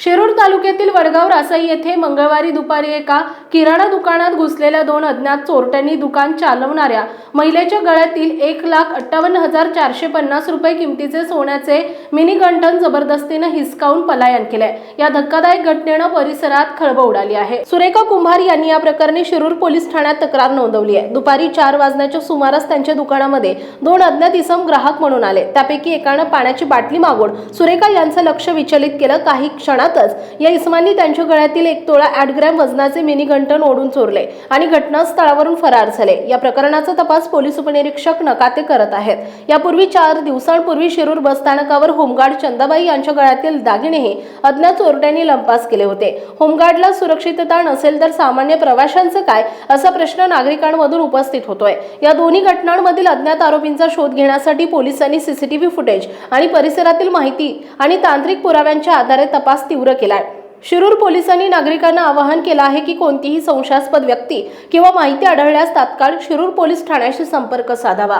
शिरूर तालुक्यातील वडगाव रासाई येथे मंगळवारी दुपारी एका किराणा दुकानात घुसलेल्या दोन अज्ञात चोरट्यांनी दुकान चालवणाऱ्या महिलेच्या गळ्यातील एक लाख अठ्ठावन्न हजार चारशे पन्नास रुपये किमतीचे सोन्याचे मिनी गंठन जबरदस्तीनं हिसकावून पलायन केलंय. या धक्कादायक घटनेनं परिसरात खळबळ उडाली आहे. सुरेखा कुंभार यांनी या प्रकरणी शिरूर पोलीस ठाण्यात तक्रार नोंदवली आहे. दुपारी चार वाजण्याच्या सुमारास त्यांच्या दुकानामध्ये दोन अज्ञात इसम ग्राहक म्हणून आले. त्यापैकी एकानं पाण्याची बाटली मागून सुरेखा यांचं लक्ष विचलित केलं. काही क्षणात क्षणातच या इसमांनी त्यांच्या गळ्यातील एक तोळा आठ ग्रॅम वजनाचे मिनी घंटन ओढून चोरले आणि घटनास्थळावरून फरार झाले. या प्रकरणाचा तपास पोलीस उपनिरीक्षक नकाते करत आहेत. यापूर्वी चार दिवसांपूर्वी शिरूर बसस्थानकावर होमगार्ड चंदाबाई यांच्या गळ्यातील दागिनेही अज्ञात चोरट्यांनी लंपास केले होते. होमगार्डला सुरक्षितता नसेल तर सामान्य प्रवाशांचं काय? असा प्रश्न नागरिकांमधून उपस्थित होतोय. या दोन्ही घटनांमधील अज्ञात आरोपींचा शोध घेण्यासाठी पोलिसांनी सीसीटीव्ही फुटेज आणि परिसरातील माहिती आणि तांत्रिक पुराव्यांच्या आधारे तपास तीव्र केलाय. शिरूर पोलिसांनी नागरिकांना आवाहन केलं आहे की कोणतीही संशयास्पद व्यक्ती किंवा माहिती आढळल्यास तात्काळ शिरूर पोलीस ठाण्याशी संपर्क साधावा.